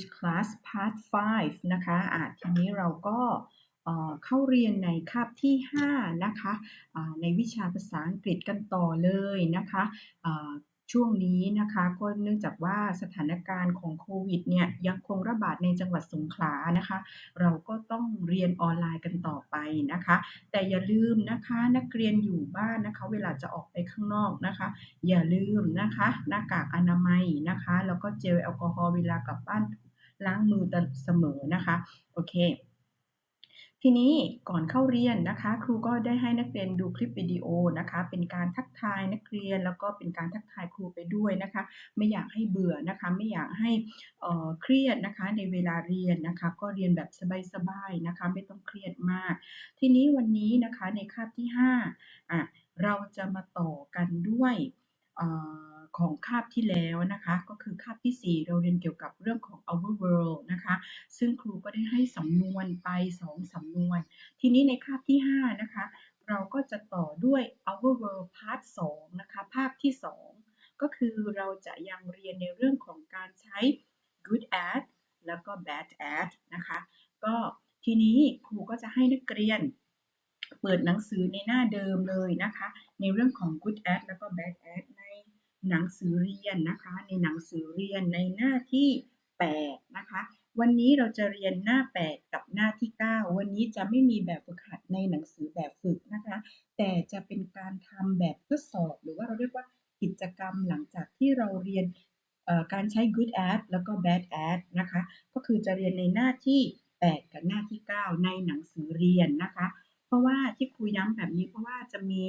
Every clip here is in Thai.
English class part 5 นะคะอะทีนี้เราก็เข้าเรียนในคาบที่ 5 นะคะในวิชาภาษาอังกฤษกันต่อเลยนะคะช่วงนี้นะคะก็เนื่องจากว่าสถานการณ์ของโควิดเนี่ยยังคงระบาดในจังหวัดสงขลานะคะ เราก็ต้องเรียนออนไลน์กันต่อไปนะคะ แต่อย่าลืมนะคะนักเรียนอยู่บ้านนะคะ เวลาจะออกไปข้างนอกนะคะ อย่าลืมนะคะ หน้ากากอนามัยนะคะ แล้วก็เจลแอลกอฮอล์เวลากลับบ้าน ล้างมือเสมอนะคะโอเค ทีนี้ก่อนเข้าเรียนนะคะ ครูก็ได้ให้นักเรียนดูคลิปวิดีโอนะคะ เป็นการทักทายนักเรียนแล้วก็เป็นการทักทายครูไปด้วยนะคะ ไม่อยากให้เบื่อนะคะ ไม่อยากให้เเครียดนะคะในเวลาเรียนนะคะ ก็เรียนแบบสบายๆนะคะ ไม่ต้องเครียดมาก ทีนี้วันนี้นะคะในคาบที่5อะเราจะมาต่อกันด้วยเออ ของคาบที่แล้วนะคะ ก็คือคาบที่ 4 เราเรียนเกี่ยวกับเรื่องของ our world นะคะ ซึ่งครูก็ได้ให้สำนวนไป 2สำนวน ทีนี้ในคาบที่ 5 นะคะ เราก็จะต่อด้วย our world part 2นะคะ ภาคที่ 2 ก็คือเราจะยังเรียนในเรื่องของการใช้ good at แล้วก็ bad at นะคะ ก็ทีนี้ครูก็จะให้นักเรียนเปิดหนังสือในหน้าเดิมเลยนะคะ ในเรื่องของ good at แล้วก็ bad at หนังสือเรียนนะคะ ในหนังสือเรียนในหน้าที่ 8 นะคะ วันนี้เราจะเรียนหน้า 8 กับหน้าที่ 9 วันนี้จะไม่มีแบบฝึกหัดในหนังสือแบบฝึกนะคะ แต่จะเป็นการทำแบบทดสอบ หรือว่าเราเรียกว่ากิจกรรมหลังจากที่เราเรียนการใช้ good at แล้วก็ bad at นะคะ ก็คือจะเรียนในหน้าที่ 8 กับหน้าที่ 9 ในหนังสือเรียนนะคะ เพราะว่าที่ครูย้ำแบบนี้เพราะว่าจะมี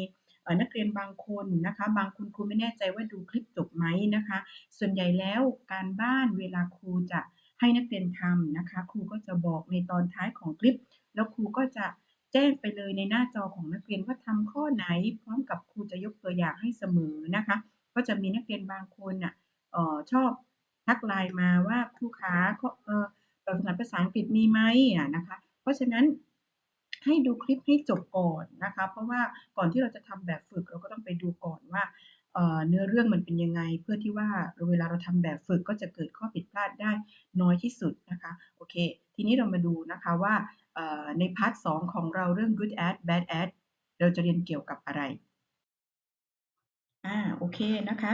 นักเรียนบางคนนะคะ บางคนครูไม่แน่ใจว่าดูคลิปจบไหมนะคะ ส่วนใหญ่แล้วการบ้านเวลาครูจะให้นักเรียนทำนะคะ ครูก็จะบอกในตอนท้ายของคลิป แล้วครูก็จะแจ้งไปเลยในหน้าจอของนักเรียนว่าทำข้อไหน พร้อมกับครูจะยกตัวอย่างให้เสมอนะคะ ก็จะมีนักเรียนบางคนอะชอบทักไลน์มาว่าครูขาเออแบบภาษาภาษาอังกฤษมีไหมอะนะคะ เพราะฉะนั้น ให้ดูคลิปให้จบก่อนนะคะ เพราะว่าก่อนที่เราจะทำแบบฝึกเราก็ต้องไปดูก่อนว่าเนื้อเรื่องมันเป็นยังไง เพื่อที่ว่าเวลาเราทำแบบฝึกก็จะเกิดข้อผิดพลาดได้น้อยที่สุดนะคะโอเค ทีนี้เรามาดูนะคะว่าในพาร์ทสของเราเรื่อง good at bad at เราจะเรียนเกี่ยวกับอะไรอ่าโอเคนะคะ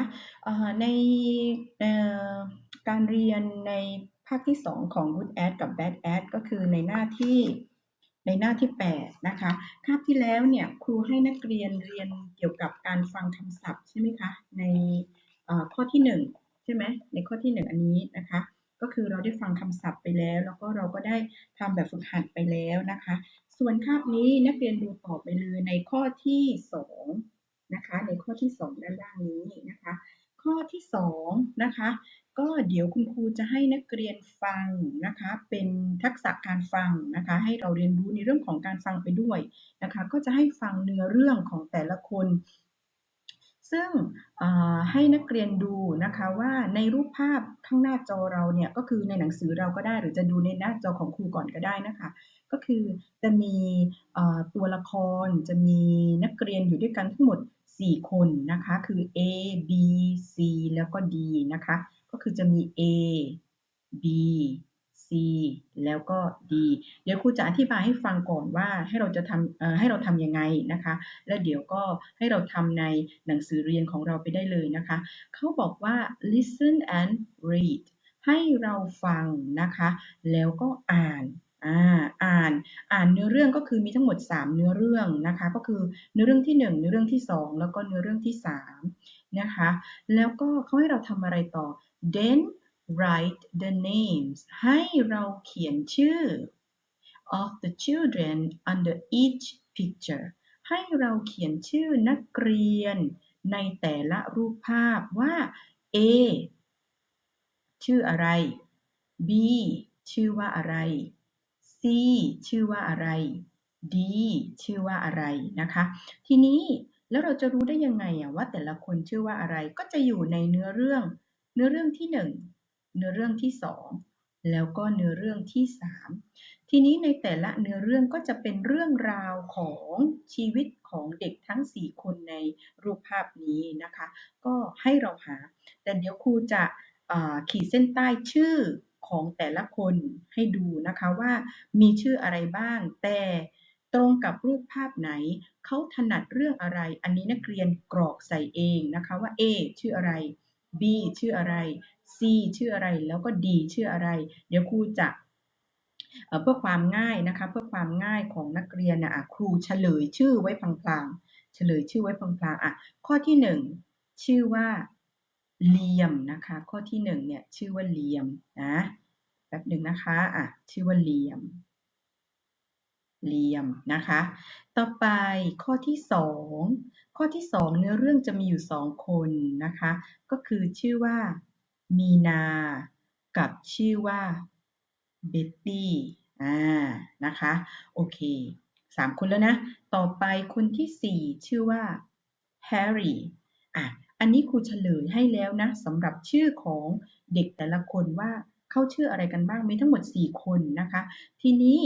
ในการเรียนในภาคที่ 2 ของ good at กับ bad at ก็คือในหน้าที่ ในหน้าที่ 8 นะคะ คาบที่แล้วเนี่ยครูให้นักเรียนเรียนเกี่ยวกับการฟังคำศัพท์ใช่ไหมคะ ในข้อที่ 1 ใช่ไหมในข้อที่ 1 อันนี้นะคะ ก็คือเราได้ฟังคำศัพท์ไปแล้ว แล้วก็เราก็ได้ทำแบบฝึกหัดไปแล้วนะคะ ส่วนคาบนี้นักเรียนดูต่อไปเลยในข้อที่ 2 นะคะ ในข้อที่ 2 ด้านล่างนี้นะคะ ข้อที่ 2 นะคะ ก็เดี๋ยวคุณครูจะให้นักเรียนฟังนะคะ เป็นทักษะการฟังนะคะ ให้เราเรียนรู้ในเรื่องของการฟังไปด้วยนะคะ ก็จะให้ฟังเนื้อเรื่องของแต่ละคน ซึ่งให้นักเรียนดูนะคะว่าในรูปภาพข้างหน้าจอเราเนี่ยก็คือในหนังสือเราก็ได้หรือจะดูในหน้าจอของครูก่อนก็ได้นะคะ ก็คือจะมีตัวละครจะมีนักเรียนอยู่ด้วยกันทั้งหมด 4 คนนะคะ คือ A B C แล้วก็ D นะคะ ก็คือจะมี A B C แล้วก็ D เดี๋ยวครูจะอธิบายให้ฟังก่อนว่าให้เราจะทำให้เราทำยังไงนะคะ แล้วเดี๋ยวก็ให้เราทำในหนังสือเรียนของเราไปได้เลยนะคะ เขาบอกว่า listen and read ให้เราฟังนะคะ แล้วก็อ่านอ่าอ่านอ่านเนื้อเรื่องก็คือมีทั้งหมด 3 เนื้อเรื่องนะคะ ก็คือเนื้อเรื่องที่ 1 เนื้อเรื่องที่ 2 แล้วก็เนื้อเรื่องที่3นะคะ แล้วก็เขาให้เราทำอะไรต่อ then write the names ให้เราเขียนชื่อ of the children under each picture ให้เราเขียนชื่อนักเรียนในแต่ละรูปภาพว่า A ชื่ออะไร B ชื่อว่าอะไร C ชื่อว่าอะไร D ชื่อว่าอะไรนะคะ ทีนี้แล้วเราจะรู้ได้ยังไงอะว่าแต่ละคนชื่อว่าอะไรก็จะอยู่ในเนื้อเรื่อง เนื้อเรื่องที่ 1 เนื้อเรื่องที่ 2 แล้วก็เนื้อเรื่องที่ 3 ทีนี้ในแต่ละเนื้อเรื่องก็จะเป็นเรื่องราวของชีวิตของเด็กทั้ง 4 คนในรูปภาพนี้นะคะ ก็ให้เราหา แต่เดี๋ยวครูจะขีดเส้นใต้ชื่อของแต่ละคนให้ดูนะคะว่ามีชื่ออะไรบ้าง แต่ตรงกับรูปภาพไหน เขาถนัดเรื่องอะไร อันนี้นักเรียนกรอกใส่เองนะคะว่า A ชื่ออะไร B ชื่ออะไร C ชื่ออะไร แล้วก็ D ชื่ออะไร เดี๋ยวครูจะเเพื่อความง่ายนะคะ เพื่อความง่ายของนักเรียนนะครูเฉลยชื่อไว้พลางๆ เฉลยชื่อไว้พลางๆอะ ข้อที่หนึ่งชื่อว่าเหลี่ยมนะคะ ข้อที่หนึ่งเนี่ยชื่อว่าเหลี่ยมนะแป๊บหนึ่งนะคะอะชื่อว่าเหลี่ยม เหลี่ยมนะคะ ต่อไปข้อที่สอง ข้อที่สองเนื้อเรื่องจะมีอยู่สองคนนะคะ ก็คือชื่อว่ามีนา กับชื่อว่าเบตตี้อ่านะคะโอเคสามคนแล้วนะ ต่อไปคนที่สี่ชื่อว่าแฮร์รี่อะอันนี้ครูเฉลยให้แล้วนะสำหรับชื่อของเด็กแต่ละคนว่าเขาชื่ออะไรกันบ้างมีทั้งหมด 4 คนนะคะ ทีนี้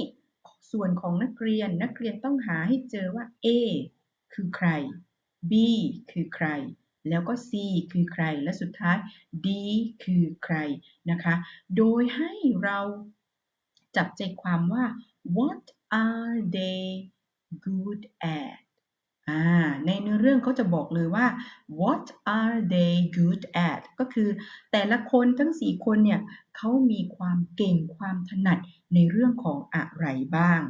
ส่วนของนักเรียนนักเรียนต้องหาให้เจอว่า A คือใคร B คือใคร แล้วก็ C คือใคร และสุดท้าย D คือใครนะคะ โดยให้เราจับใจความว่า what are they good at ในเนื้อเรื่องเขาจะบอกเลยว่า what are they good at ก็คือแต่ละคนทั้ง 4 คนเนี่ยเขามีความเก่งความถนัดในเรื่องของอะไรบ้าง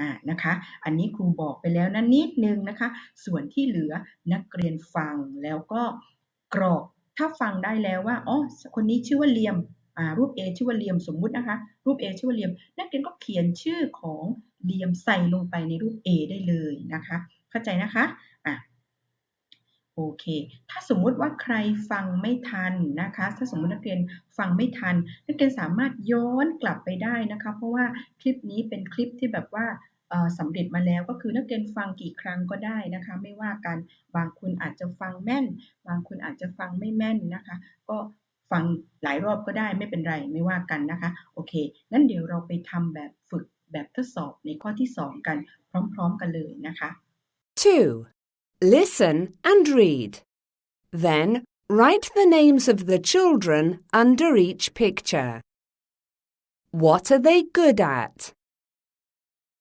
อ่านะคะ อันนี้ครูบอกไปแล้วนะนิดนึงนะคะ ส่วนที่เหลือนักเรียนฟังแล้วก็กรอกถ้าฟังได้แล้วว่าอ๋อคนนี้ชื่อว่าเลียมอ่ารูป A ชื่อว่าเลียมสมมุตินะคะ รูป A ชื่อว่าเลียม นักเรียนก็เขียนชื่อของเลียมใส่ลงไปในรูป A ได้เลยนะคะ เข้าใจนะคะอะ โอเค ถ้าสมมุติว่าใครฟังไม่ทันนะคะ ถ้าสมมุตินักเรียนฟังไม่ทัน นักเรียนสามารถย้อนกลับไปได้นะคะ เพราะว่าคลิปนี้เป็นคลิปที่แบบว่าเอ่อสำเร็จมาแล้วก็คือนักเรียนฟังกี่ครั้งก็ได้นะคะ ไม่ว่ากันบางคนอาจจะฟังแม่น บางคนอาจจะฟังไม่แม่นนะคะ ก็ฟังหลายรอบก็ได้ไม่เป็นไรไม่ว่ากันนะคะโอเคงั้นเดี๋ยวเราไปทำแบบฝึกแบบทดสอบในข้อที่ 2 กันพร้อม ๆ กันเลยนะคะ 2. Listen and read. Then write the names of the children under each picture. What are they good at?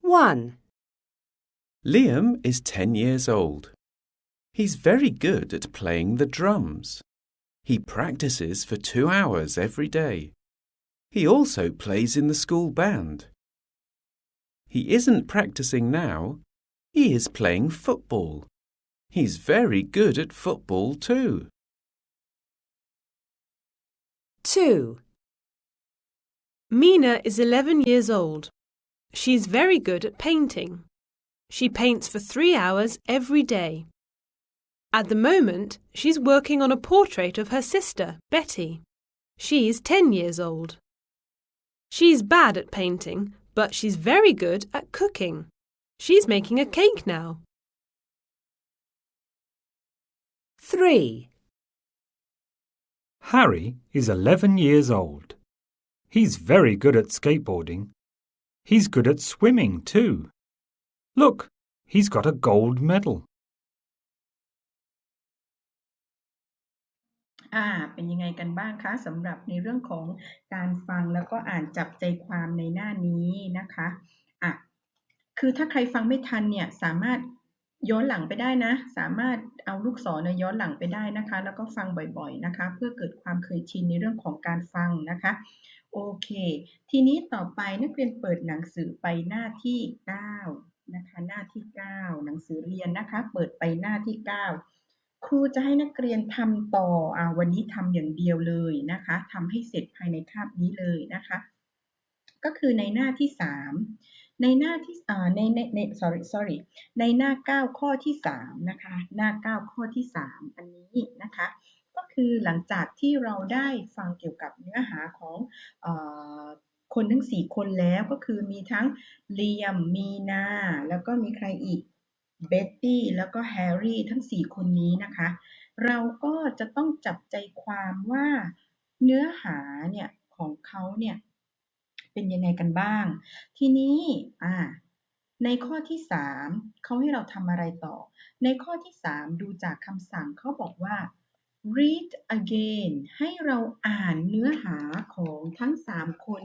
1, Liam is 10 years old. He's very good at playing the drums. He practices for two hours every day. He also plays in the school band. He isn't practicing now. He is playing football. He's very good at football too. 2, Mina is 11 years old. She's very good at painting. She paints for three hours every day. At the moment, she's working on a portrait of her sister, Betty. She's 10 years old. She's bad at painting, but she's very good at cooking. She's making a cake now. 3, Harry is 11 years old. He's very good at skateboarding. He's good at swimming too. Look, he's got a gold medal. อ่าเป็นยังไงกันบ้างคะสำหรับในเรื่องของการฟังแล้วก็อ่านจับใจความในหน้านี้นะคะอะคือถ้าใครฟังไม่ทันเนี่ยสามารถ ย้อนหลังไปได้นะ สามารถเอาลูกศรย้อนหลังไปได้นะคะ แล้วก็ฟังบ่อยๆนะคะ เพื่อเกิดความเคยชินในเรื่องของการฟังนะคะ โอเค ทีนี้ต่อไปนักเรียนเปิดหนังสือไปหน้าที่ 9 นะคะ หน้าที่ 9 หนังสือเรียนนะคะ เปิดไปหน้าที่ 9 ครูจะให้นักเรียนทำต่ออ่าวันนี้ทำอย่างเดียวเลยนะคะทำให้เสร็จภายในคาบนี้เลยนะคะ ก็คือในหน้าที่ 3 ในหน้าที่ในในใน sorry sorry ในหน้า 9 ข้อที่3นะคะหน้า 9 ข้อที่ 3 อันนี้นะคะก็คือหลังจากที่เราได้ฟังเกี่ยวกับเนื้อหาของออคนทั้ง 4 คนแล้วก็คือมีทั้งเลียมมีนา แล้วก็มีใครอีกเบตตี้แล้วก็แฮร์รี่ทั้ง 4 คนนี้นะคะ เราก็จะต้องจับใจความว่าเนื้อหาเนี่ยของเขาเนี่ย เป็นยังไงกันบ้าง ทีนี้อ่าในข้อที่ 3เขาให้เราทำอะไรต่อ ในข้อที่ 3 ดูจากคำสั่งเขาบอกว่า read again ให้เราอ่านเนื้อหาของทั้ง 3 คน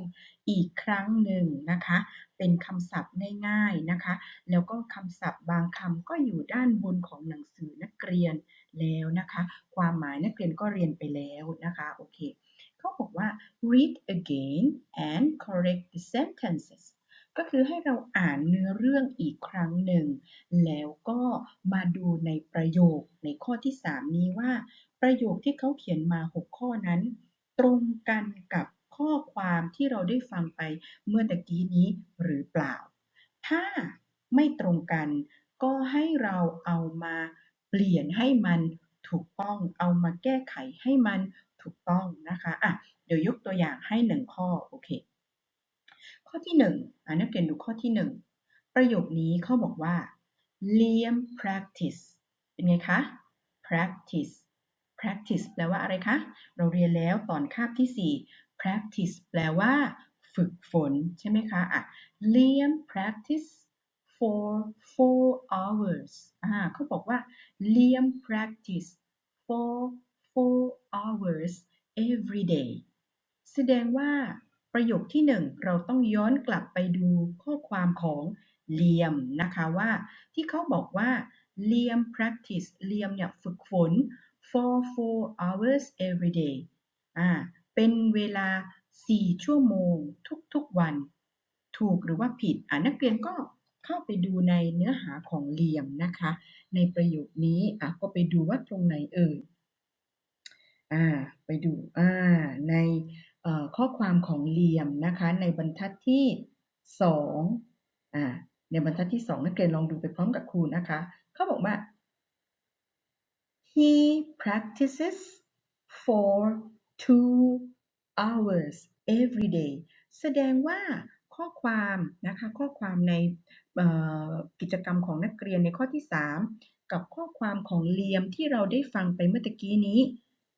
อีกครั้งหนึ่งนะคะ เป็นคำศัพท์ง่ายๆนะคะ แล้วก็คำศัพท์บางคำก็อยู่ด้านบนของหนังสือนักเรียนแล้วนะคะ ความหมายนักเรียนก็เรียนไปแล้วนะคะ โอเค เขาบอกว่า read again and correct the sentences ก็คือให้เราอ่านเนื้อเรื่องอีกครั้งหนึ่ง แล้วก็มาดูในประโยคในข้อที่ 3 นี้ว่า ประโยคที่เขาเขียนมา 6 ข้อนั้น ตรงกันกับข้อความที่เราได้ฟังไปเมื่อตะกี้นี้หรือเปล่า ถ้าไม่ตรงกันก็ให้เราเอามาเปลี่ยนให้มันถูกต้องเอามาแก้ไขให้มัน ถูกต้องนะคะอะเดี๋ยวยกตัวอย่างให้หนึ่งข้อโอเคข้อที่หนึ่งอ่านักเรียนดูข้อที่หนึ่งประโยคนี้เขาบอกว่า Liam practice เป็นไงคะ practice practice แปลว่าอะไรคะ เราเรียนแล้วตอนคาบที่ 4 practice แปลว่า ฝึกฝน ใช่ไหมคะอะ Liam practice for four hours อ่าเขาบอกว่า Liam practice for four hours every day แสดงว่าประโยคที่หนึ่งเราต้องย้อนกลับไปดูข้อความของเลียมนะคะว่า ที่เขาบอกว่าเลียม practice เลียมเนี่ยฝึกฝน for four hours every day อ่าเป็นเวลา 4 ชั่วโมงทุกๆวัน ถูกหรือว่าผิดอ่านักเรียนก็เข้าไปดูในเนื้อหาของเลียมนะคะ ในประโยคนี้อะก็ไปดูว่าตรงไหนเอ่ย อ่าไปดูอ่าในข้อความของเลียมนะคะในบรรทัดที่สองอ่าในบรรทัดที่สองนักเรียนลองดูไปพร้อมกับครูนะคะเขาบอกว่า he practices for two hours every day แสดงว่าข้อความนะคะข้อความในกิจกรรมของนักเรียนในข้อที่ 3 กับข้อความของเลียมที่เราได้ฟังไปเมื่อตะกี้นี้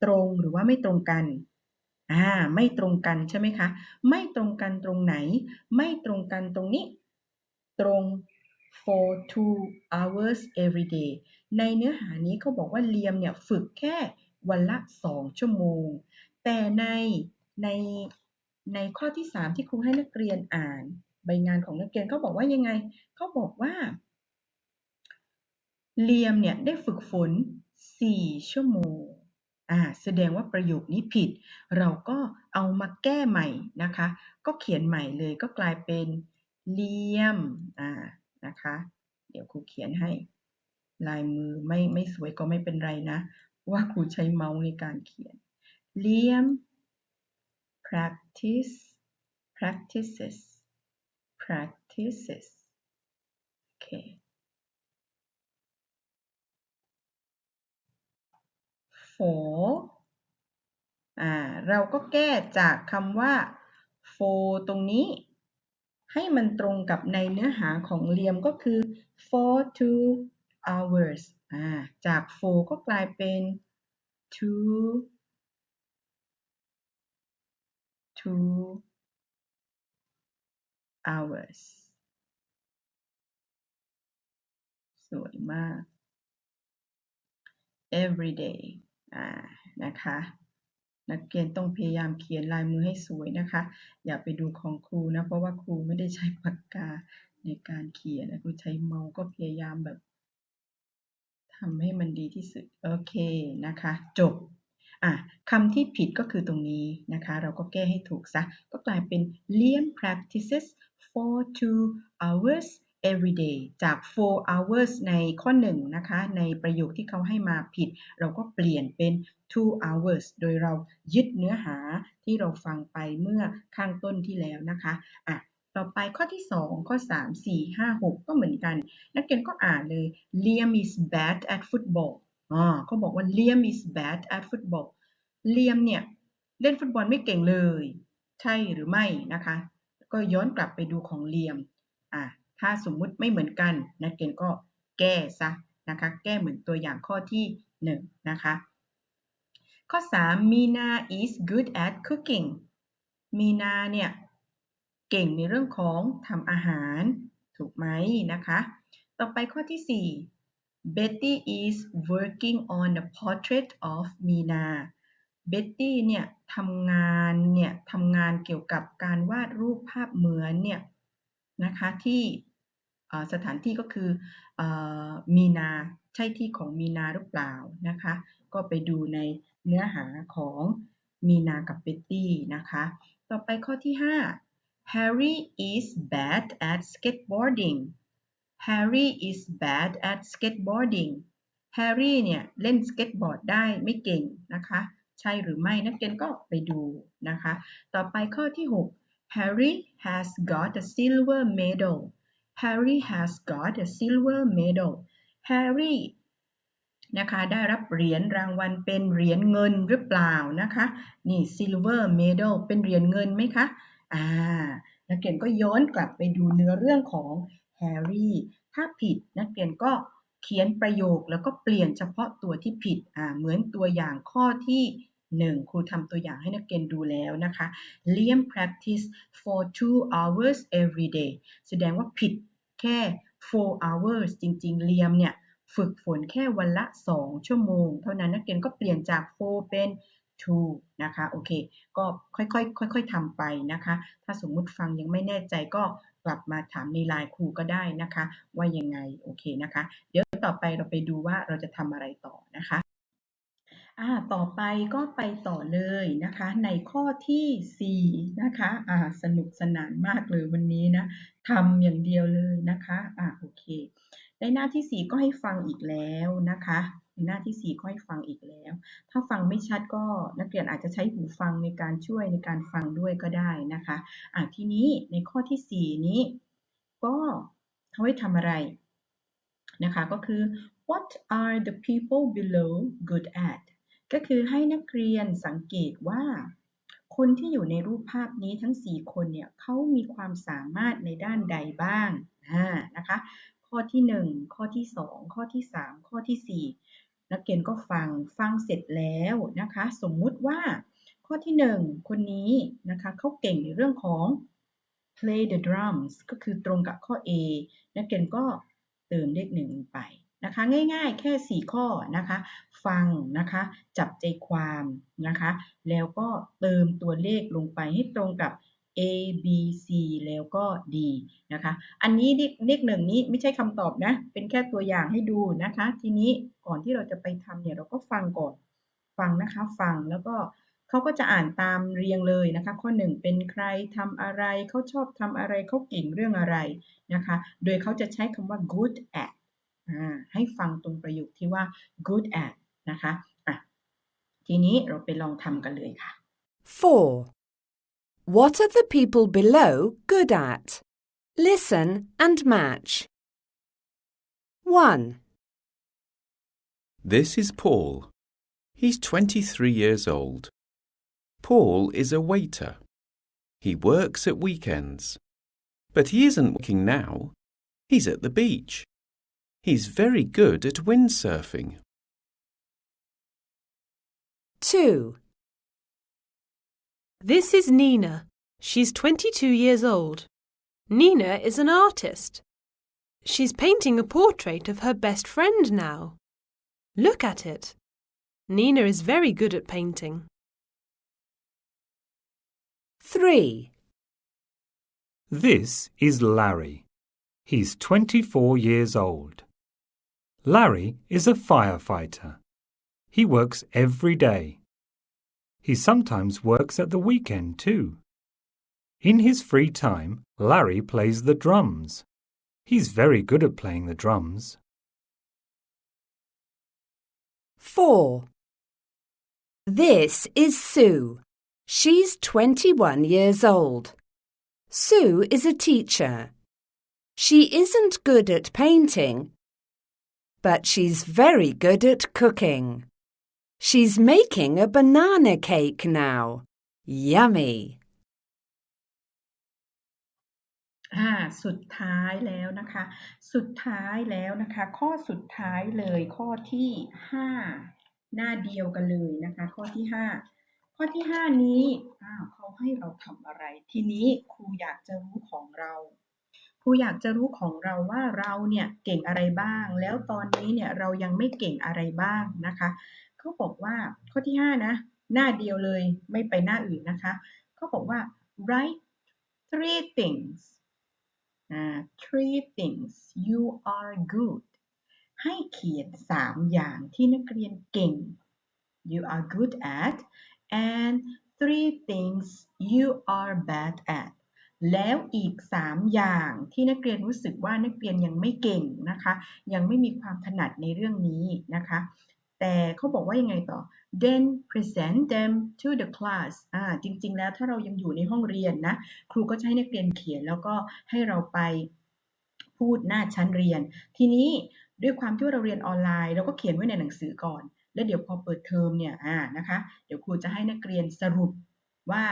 ตรงหรือว่าไม่ตรงกัน อ่า ไม่ตรงกันใช่ไหมคะ ไม่ตรงกันตรงไหน ไม่ตรงกันตรงนี้ ตรง for two hours every day ในเนื้อหานี้เขาบอกว่าเลียมเนี่ยฝึกแค่วันละ 2 ชั่วโมง แต่ในในในข้อที่ 3 ที่ครูให้นักเรียนอ่าน ใบงานของนักเรียนเขาบอกว่ายังไง เขาบอกว่าเลียมเนี่ยได้ฝึกฝน 4 ชั่วโมง อ่าแสดงว่าประโยคนี้ผิด เราก็เอามาแก้ใหม่นะคะ ก็เขียนใหม่เลยก็กลายเป็นเลียมอ่านะคะ เดี๋ยวครูเขียนให้ ลายมือไม่ไม่สวยก็ไม่เป็นไรนะ ว่าครูใช้เมาส์ในการเขียนเลียม practice practices practices โอเค for อ่าเราก็แก้จากคำว่า for ตรงนี้ ให้มันตรงกับในเนื้อหาของเรียมก็คือ for two hours อ่าจาก for ก็กลายเป็น two two hours สวยมาก every day อ่านะคะนักเรียนต้องพยายามเขียนลายมือให้สวยนะคะ อย่าไปดูของครูนะ เพราะว่าครูไม่ได้ใช้ปากกาในการเขียนนะครูใช้เมาส์ก็พยายามแบบทำให้มันดีที่สุด โอเคนะคะ จบอะคำที่ผิดก็คือตรงนี้นะคะ เราก็แก้ให้ถูกซะ ก็กลายเป็น Liam practices for two hours every day จาก four hours ในข้อ1นะคะ ในประโยคที่เขาให้มาผิด เราก็เปลี่ยนเป็น two hours โดยเรายึดเนื้อหาที่เราฟังไปเมื่อข้างต้นที่แล้วนะคะอะต่อไปข้อที่ 2 ข้อ 3 4 5 6 ก็เหมือนกัน นักเรียนก็อ่านเลย Liam is bad at football อ๋อเขาบอกว่า Liam is bad at football เลียมเนี่ย เล่นฟุตบอลไม่เก่งเลย ใช่หรือไม่นะคะ ก็ย้อนกลับไปดูของเลียมอะ ถ้าสมมุติไม่เหมือนกัน นักเรียนก็แก้ซะนะคะ แก้เหมือนตัวอย่างข้อที่1นะคะ ข้อ 3 Mina is good at cooking มีนาเนี่ยเก่งในเรื่องของทำอาหารถูกไหมนะคะ ต่อไปข้อที่ Betty is working on the portrait of Mina Betty เนี่ยทำงานเนี่ยทำงานเกี่ยวกับการวาดรูปภาพเหมือนเนี่ย นะคะที่สถานที่ก็คือออมีนาใช่ที่ของมีนาหรือเปล่านะคะ ก็ไปดูในเนื้อหาของมีนากับเบตตี้นะคะ ต่อไปข้อที่ 5 Harry is bad at skateboarding Harry is bad at skateboarding Harry เนี่ยเล่นสเก็ตบอร์ดได้ไม่เก่งนะคะ ใช่หรือไม่นักเรียนก็ไปดูนะคะ ต่อไปข้อที่ 6 Harry has got a silver medal Harry has got a silver medal Harry นะคะได้รับเหรียญรางวัลเป็นเหรียญเงินหรือเปล่านะคะ นี่ silver medal เป็นเหรียญเงินไหมคะ อ่า นักเรียนก็ย้อนกลับไปดูเนื้อเรื่องของแฮร์รี่ถ้าผิดนักเรียนก็เขียนประโยคแล้วก็เปลี่ยนเฉพาะตัวที่ผิด อ่า เหมือนตัวอย่างข้อที่ 1 ครูทำตัวอย่างให้นักเรียนดูแล้วนะคะ Liam practice for two hours every day แสดงว่าผิดแค่ four hours จริงๆ เลียมเนี่ย ฝึกฝนแค่วันละ 2 ชั่วโมง เท่านั้นนักเรียนก็เปลี่ยนจาก four เป็น two นะคะ โอเค ก็ค่อยๆ ค่อยๆทำไปนะคะ ถ้าสมมุติฟังยังไม่แน่ใจก็กลับมาถามในไลน์ครูก็ได้นะคะ ว่ายังไง โอเคนะคะ เดี๋ยวต่อไปเราไปดูว่าเราจะทำอะไรต่อนะคะ อ่าต่อไปก็ไปต่อเลยนะคะ ในข้อที่4นะคะอ่าสนุกสนานมากเลยวันนี้นะทำอย่างเดียวเลยนะคะอ่าโอเค ในหน้าที่ 4 ก็ให้ฟังอีกแล้วนะคะในหน้าที่ 4 ก็ให้ฟังอีกแล้ว ถ้าฟังไม่ชัดก็นักเรียนอาจจะใช้หูฟังในการช่วยในการฟังด้วยก็ได้นะคะอ่าทีนี้ในข้อที่ 4 นี้ ก็เขาให้ทำอะไรนะคะก็คือ what are the people below good at ก็คือให้นักเรียนสังเกตว่า คนที่อยู่ในรูปภาพนี้ทั้ง 4 คนเนี่ยเขามีความสามารถในด้านใดบ้างนะคะ ข้อที่ 1 ข้อที่ 2 ข้อที่ 3 ข้อที่ 4 นักเรียนก็ฟังฟังเสร็จแล้วนะคะ สมมุติว่าข้อที่ 1 คนนี้นะคะเขาเก่งในเรื่องของ play the drums ก็คือตรงกับข้อ A นักเรียนก็เติมเลขหนึ่งไป นะคะง่ายๆ แค่ 4 ข้อนะคะ ฟังนะคะ จับใจความนะคะ แล้วก็เติมตัวเลขลงไปให้ตรงกับ A B C แล้วก็ D นะคะ อันนี้เลขหนึ่งนี้ไม่ใช่คำตอบนะ เป็นแค่ตัวอย่างให้ดูนะคะ ทีนี้ก่อนที่เราจะไปทำเนี่ยเราก็ฟังก่อน ฟังนะคะ ฟังแล้วก็เขาก็จะอ่านตามเรียงเลยนะคะ ข้อ 1 เป็นใครทำอะไรเขาชอบทำอะไรเขาเก่งเรื่องอะไรนะคะ โดยเขาจะใช้คำว่า good at ให้ฟังตรงประโยคที่ว่า good at นะคะอ่ะทีนี้เราไปลองทำกันเลยค่ะ 4. What are the people below good at? Listen and match. 1, This is Paul. He's 23 years old. Paul is a waiter. He works at weekends. But he isn't working now. He's at the beach. He's very good at windsurfing. 2, This is Nina. She's 22 years old. Nina is an artist. She's painting a portrait of her best friend now. Look at it. Nina is very good at painting. 3, This is Larry. He's 24 years old. Larry is a firefighter. He works every day. He sometimes works at the weekend too. In his free time, Larry plays the drums. He's very good at playing the drums. 4. This is Sue. She's 21 years old. Sue is a teacher. She isn't good at painting, but she's very good at cooking. She's making a banana cake now. Yummy. อ่าสุดท้ายแล้วนะคะ สุดท้ายแล้วนะคะ ข้อสุดท้ายเลยข้อที่ 5 หน้าเดียวกันเลยนะคะ ข้อที่ 5 ข้อที่ 5 นี้อ้าวเขาให้เราทำอะไร ทีนี้ครูอยากจะรู้ของเรา รูอยากจะรู้ของเราว่าเราเนี่ยเก่งอะไรบ้าง แล้วตอนนี้เนี่ยเรายังไม่เก่งอะไรบ้างนะคะเขาบอกว่าข้อที่ 5 นะ หน้าเดียวเลยไม่ไปหน้าอื่นนะคะเขาบอกว่า write three things อ่า three things you are good ให้เขียน 3 อย่างที่นักเรียนเก่ง you are good at and three things you are bad at แล้วอีก 3 อย่างที่นักเรียนรู้สึกว่านักเรียนยังไม่เก่งนะคะ ยังไม่มีความถนัดในเรื่องนี้นะคะ แต่เขาบอกว่ายังไงต่อ then present them to the class อ่าจริง ๆ แล้วถ้าเรายังอยู่ในห้องเรียนนะ ครูก็จะให้นักเรียนเขียนแล้วก็ให้เราไปพูดหน้าชั้นเรียน ทีนี้ด้วยความที่เราเรียนออนไลน์ เราก็เขียนไว้ในหนังสือก่อน แล้วเดี๋ยวพอเปิดเทอมเนี่ยอ่านะคะ เดี๋ยวครูจะให้นักเรียนสรุปว่า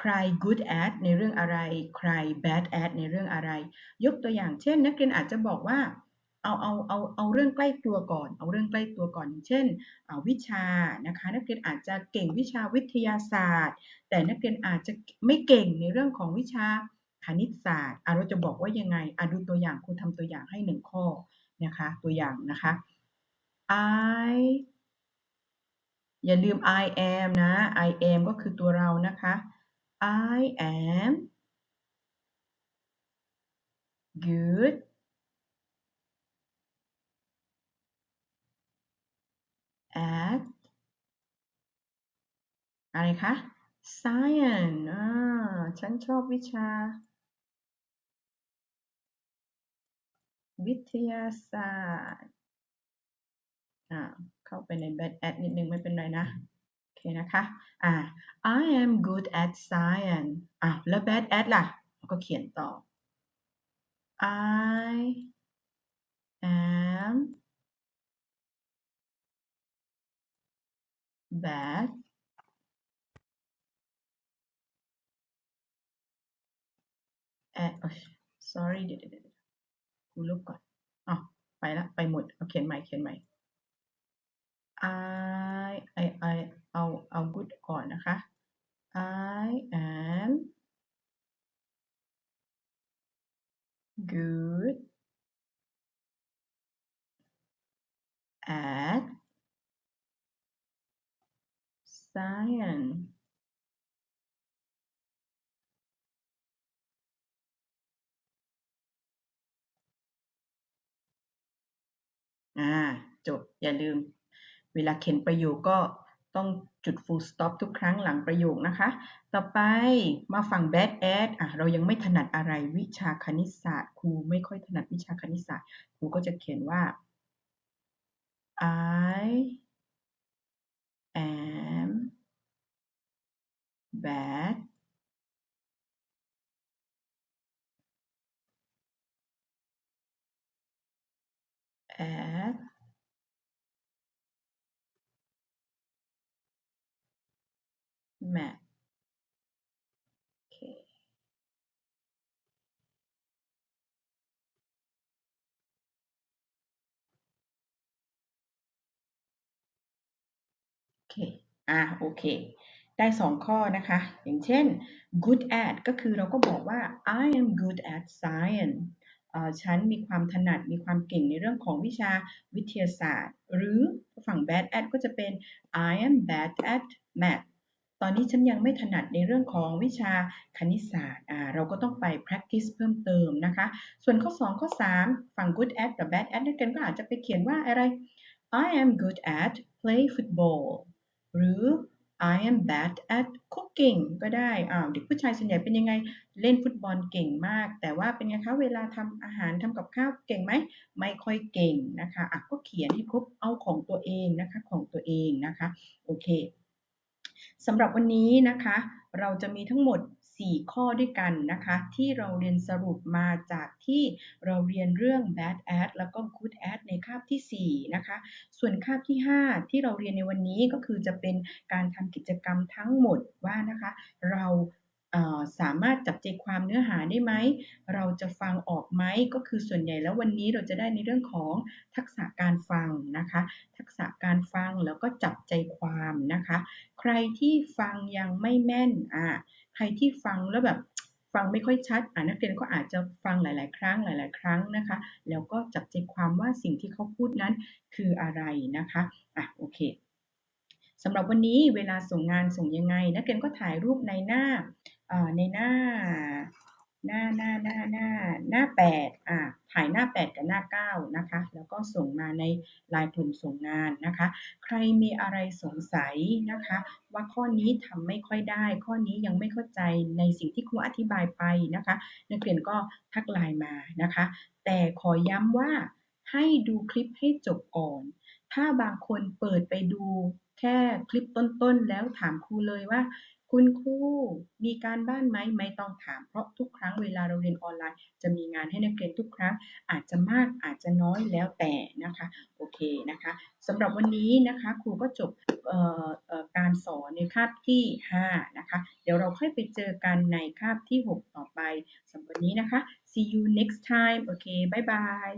ใคร good at ในเรื่องอะไร ใคร bad at ในเรื่องอะไร ยกตัวอย่างเช่น นักเรียนอาจจะบอกว่าเอาเอาเอาเอาเรื่องใกล้ตัวก่อน เอาเรื่องใกล้ตัวก่อน เช่นวิชานะคะ นักเรียนอาจจะเก่งวิชาวิทยาศาสตร์ แต่นักเรียนอาจจะไม่เก่งในเรื่องของวิชาคณิตศาสตร์เราจะบอกว่ายังไงอดูตัวอย่างครูทำตัวอย่างให้หนึ่งข้อนะคะตัวอย่างนะคะ I อย่าลืม I am นะ I am ก็คือตัวเรานะคะ I am good at อะไรคะ science อ่าฉันชอบวิชา วิทยาศาสตร์อ่าเข้าไปใน bad at นิดนึงไม่เป็นไรนะ คนะคะอ่า I am good at science อะแล้ว bad at ล่ะก็เขียนต่อ I am bad at oh, sorry เดี๋ยวเดี๋ยวเดี๋ยวกูลบก่อนอ๋อไปละ ไปหมด เอาเขียนใหม่ เขียนใหม่ I I I เอาเอา good ก่อนนะคะ I am good at science อ่าจบอย่าลืม เวลาเขียนประโยคก็ต้องจุด full stop ทุกครั้งหลังประโยคนะคะ ต่อไปมาฝั่ง bad at อะเรายังไม่ถนัดอะไรวิชาคณิตศาสตร์ครูไม่ค่อยถนัดวิชาคณิตศาสตร์ครูก็จะเขียนว่า I am bad at math โอเคอะโอเค ได้สองข้อนะคะ อย่างเช่น good at ก็คือเราก็บอกว่า I am good at science อ่อฉันมีความถนัดมีความเก่งในเรื่องของวิชาวิทยาศาสตร์ หรือฝั่ง bad at ก็จะเป็น I am bad at math ตอนนี้ฉันยังไม่ถนัดในเรื่องของวิชาคณิตศาสตร์อ่าเราก็ต้องไป practice เพิ่มเติมนะคะ ส่วนข้อ 2 ข้อ 3 ฝั่ง good at กับ bad at นักเรียนก็อาจจะไปเขียนว่าอะไร I am good at play football หรือ I am bad at cooking ก็ได้อ้าวเด็กผู้ชายส่วนใหญ่เป็นยังไง เล่นฟุตบอลเก่งมาก แต่ว่าเป็นไงคะ เวลาทำอาหารทำกับข้าวเก่งไหม ไม่ค่อยเก่งนะคะอะก็เขียนให้ครบ เอาของตัวเองนะคะ ของตัวเองนะคะ โอเค สำหรับวันนี้นะคะ เราจะมีทั้งหมด 4 ข้อด้วยกันนะคะ ที่เราเรียนสรุปมาจากที่เราเรียนเรื่อง bad ad แล้วก็ good ad ในคาบทีสี่4 นะคะ ส่วนคาบที่ 5 ที่เราเรียนในวันนี้ก็คือจะเป็นการทำกิจกรรมทั้งหมดว่านะคะ เรา สามารถจับใจความเนื้อหาได้ไหม เราจะฟังออกไหม ก็คือส่วนใหญ่แล้ววันนี้เราจะได้ในเรื่องของทักษะการฟังนะคะ ทักษะการฟังแล้วก็จับใจความนะคะ ใครที่ฟังยังไม่แม่น อ่า ใครที่ฟังแล้วแบบฟังไม่ค่อยชัด อ่านักเรียนก็อาจจะฟังหลาย ๆ ครั้งหลาย ๆ ครั้งนะคะ แล้วก็จับใจความว่าสิ่งที่เขาพูดนั้นคืออะไรนะคะ อะ โอเคสำหรับวันนี้เวลาส่งงานส่งยังไง นักเรียนก็ถ่ายรูปในหน้า ในหน้าหน้าหน้าหน้าหน้าหน้าแปดอ่าถ่ายหน้าแปดกับหน้าเก้านะคะ แล้วก็ส่งมาในลน์กลุ่มส่งงานนะคะ ใครมีอะไรสงสัยนะคะ ว่าข้อนี้ทำไม่ค่อยได้ ข้อนี้ยังไม่เข้าใจในสิ่งที่ครูอธิบายไปนะคะ นักเรียนก็ทักไลน์มานะคะ แต่ขอย้ำว่าให้ดูคลิปให้จบก่อน ถ้าบางคนเปิดไปดูแค่คลิปต้นๆ แล้วถามครูเลยว่า คุณครูมีการบ้านไหมไม่ต้องถาม เพราะทุกครั้งเวลาเราเรียนออนไลน์ จะมีงานให้นักเรียนทุกครั้ง อาจจะมากอาจจะน้อยแล้วแต่นะคะโอเคนะคะสำหรับวันนี้นะคะครูก็จบการสอนในคาบที่5นะคะเดี๋ยวเราค่อยไปเจอกันในคาบที่ 6 ต่อไปสำหรับวันนี้นะคะ see you next time โอเคบายบาย